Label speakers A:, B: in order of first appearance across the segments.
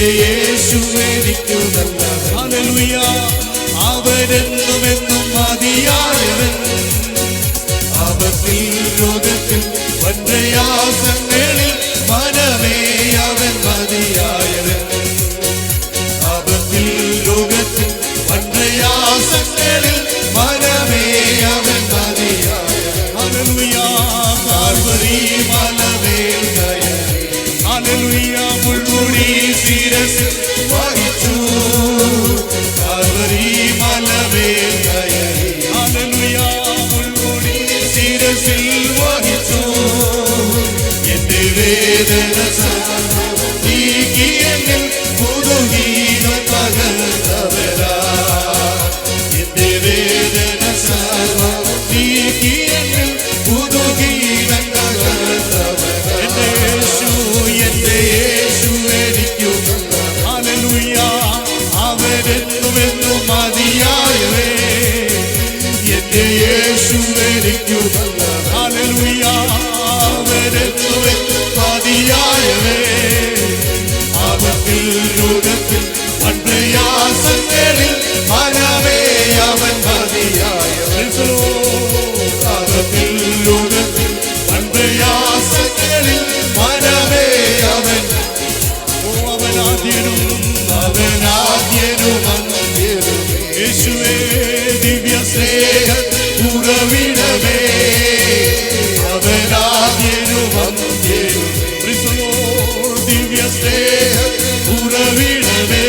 A: യേശു എനിക്ക് നൽകാൻ അവരെന്നും വേദന നീക്കിയെന്നിൽ പുതുഹീന പകൽ തവര എന്റെ വേദന നീക്കിയെന്നിൽ പുതുഹീന പകൽ തവര എന്റെ യേശു എന്റെ യേശു എനിക്കു അവരുയ അവരുടെ യേശുവേ ദിവ്യ സ്നേഹ ഉറവിടമേ. അവനാദ്യനും അന്ത്യനും ദിവ്യ സ്നേഹ ഉറവിടമേ.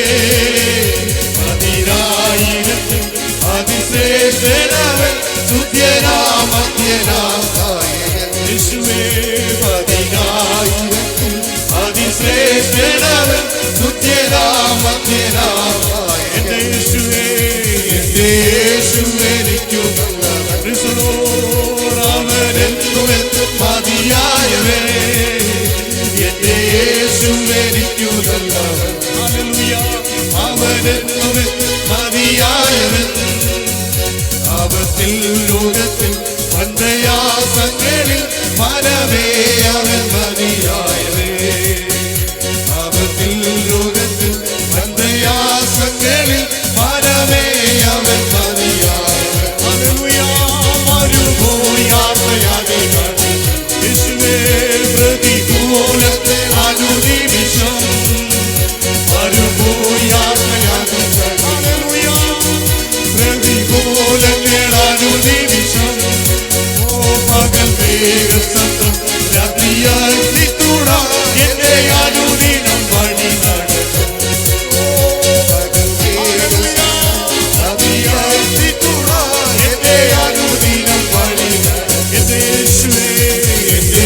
A: പതിനായിരത്തിൽ അതിശ്രേഷ്ഠനവൻ സുത്യനാമത്യനാം യേശുവേ പതിനായിരത്തിൽ അതിശ്രേഷ്ഠനവൻ സുത്യനാമത്യനാം അവനെന്നുവൻ മതിയായവൻ ആപത്തിൽ ലോകത്തിൽ പണ്ടയാസങ്ങളിൽ മനമേ അവൻ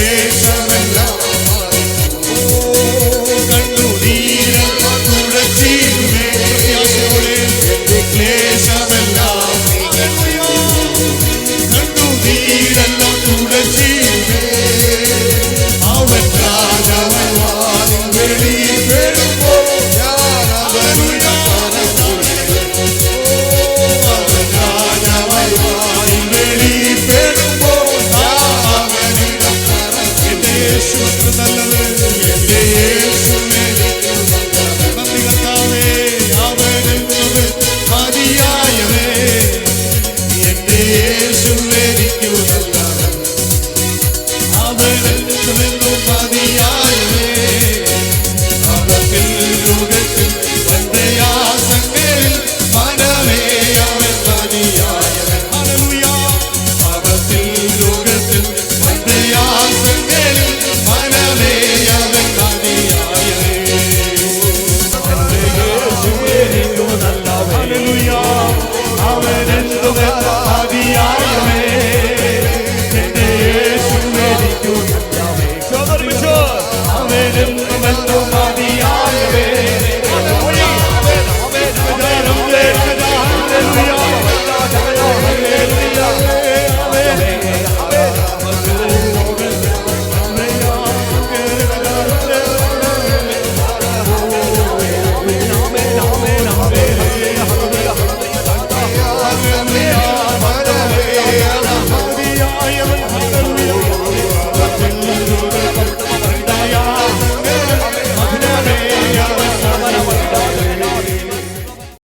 A: Nation